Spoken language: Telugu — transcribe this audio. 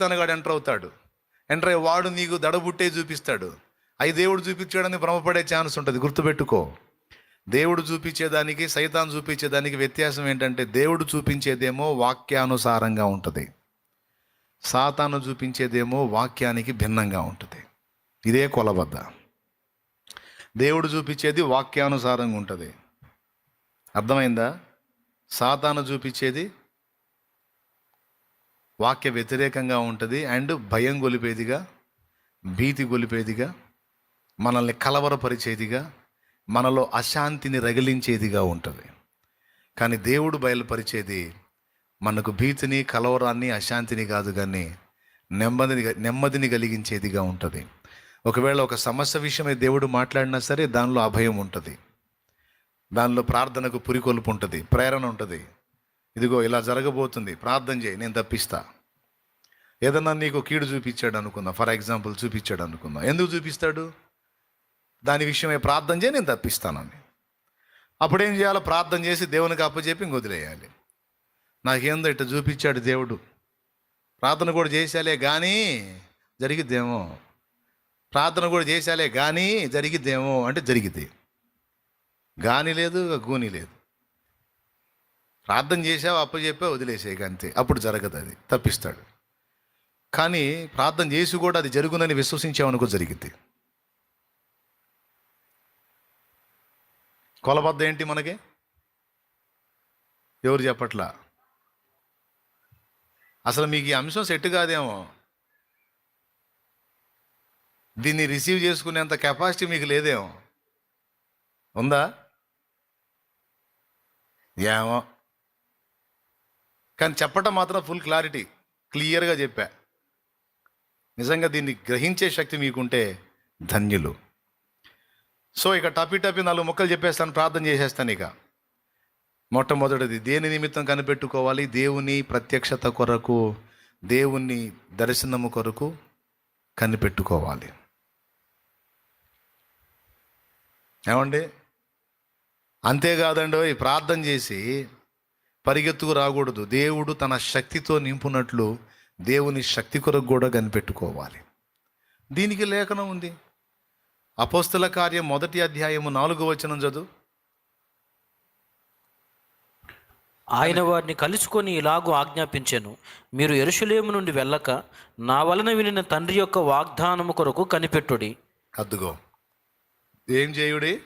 తనగాడు ఎంటర్ అవుతాడు. ఎంటర్ అయ్యి వాడు నీకు దడబుట్టే చూపిస్తాడు. అవి దేవుడు చూపించాడని భ్రమపడే ఛాన్స్ ఉంటుంది. గుర్తుపెట్టుకో. దేవుడు చూపించేదానికి సైతాన్ చూపించేదానికి వ్యత్యాసం ఏంటంటే దేవుడు చూపించేదేమో వాక్యానుసారంగా ఉంటుంది. సాతాను చూపించేదేమో వాక్యానికి భిన్నంగా ఉంటుంది. ఇదే కొలబద్ద దేవుడు చూపించేది వాక్యానుసారంగా ఉంటుంది. అర్థమైందా? సాతాను చూపించేది వాక్య వ్యతిరేకంగా ఉంటుంది అండ్ భయం గొలిపేదిగా భీతి గొలిపేదిగా మనల్ని కలవరపరిచేదిగా మనలో అశాంతిని రగిలించేదిగా ఉంటుంది. కానీ దేవుడు బయలుపరిచేది మనకు భీతిని కలవరాన్ని అశాంతిని కాదు కానీ నెమ్మదిని నెమ్మదిని కలిగించేదిగా ఉంటుంది. ఒకవేళ ఒక సమస్య విషయమై దేవుడు మాట్లాడినా సరే దానిలో అభయం ఉంటుంది. దానిలో ప్రార్థనకు పురికొల్పు ఉంటుంది ప్రేరణ ఉంటుంది. ఇదిగో ఇలా జరగబోతుంది. ప్రార్థన చేయి నేను తప్పిస్తా. ఏదన్నా నీకు కీడు చూపించాడు అనుకుందాం. ఫర్ ఎగ్జాంపుల్ చూపించాడు అనుకుందాం. ఎందుకు చూపిస్తాడు? దాని విషయమే ప్రార్థన చేయి నేను తప్పిస్తానని. అప్పుడేం చేయాలో ప్రార్థన చేసి దేవునికి అప్పచెప్పి ఇంక వదిలేయాలి. నాకేందో ఇట్లా చూపించాడు దేవుడు. ప్రార్థన కూడా చేశాలే కానీ జరిగిద్దేమో. ప్రార్థన కూడా చేశాలే కానీ జరిగిద్దేమో అంటే జరిగిద్ది. గాని లేదు గూని లేదు. ప్రార్థన చేసావు అప్పచెప్పా వదిలేసే అంతే. అప్పుడు జరగదు అది. తప్పిస్తాడు. కానీ ప్రార్థన చేసి కూడా అది జరుగునని విశ్వసించామనుకో జరిగింది. కొలబద్ద ఏంటి మనకి? ఎవరు చెప్పట్లా? అసలు మీకు ఈ అంశం సెట్ కాదేమో. దీన్ని రిసీవ్ చేసుకునేంత కెపాసిటీ మీకు లేదేమో. ఉందా? ఏమో. కానీ చెప్పటం మాత్రం ఫుల్ క్లారిటీ క్లియర్గా చెప్పా. నిజంగా దీన్ని గ్రహించే శక్తి మీకుంటే ధన్యులు. సో ఇక టపి టపి నాలుగు మొక్కలు చెప్పేస్తాను ప్రార్థన చేసేస్తాను ఇక. మొట్టమొదటిది దేని నిమిత్తం కనిపెట్టుకోవాలి? దేవుని ప్రత్యక్షత కొరకు దేవుని దర్శనము కొరకు కనిపెట్టుకోవాలి. ఏమండి? అంతేకాదండి ప్రార్థన చేసి పరిగెత్తుకు రాకూడదు. దేవుడు తన శక్తితో నింపునట్లు దేవుని శక్తి కొరకు కూడా కనిపెట్టుకోవాలి. దీనికి లేఖనం ఉంది. అపోస్తల కార్యం మొదటి అధ్యాయము నాలుగో వచనం చదువు. ఆయన వారిని కలుసుకొని ఇలాగూ ఆజ్ఞాపించెను. మీరు ఎరుషులేము నుండి వెళ్ళక నా వలన వినిన తండ్రి యొక్క వాగ్దానము కొరకు కనిపెట్టుడి. అద్దుగో ఏం చేయుడి?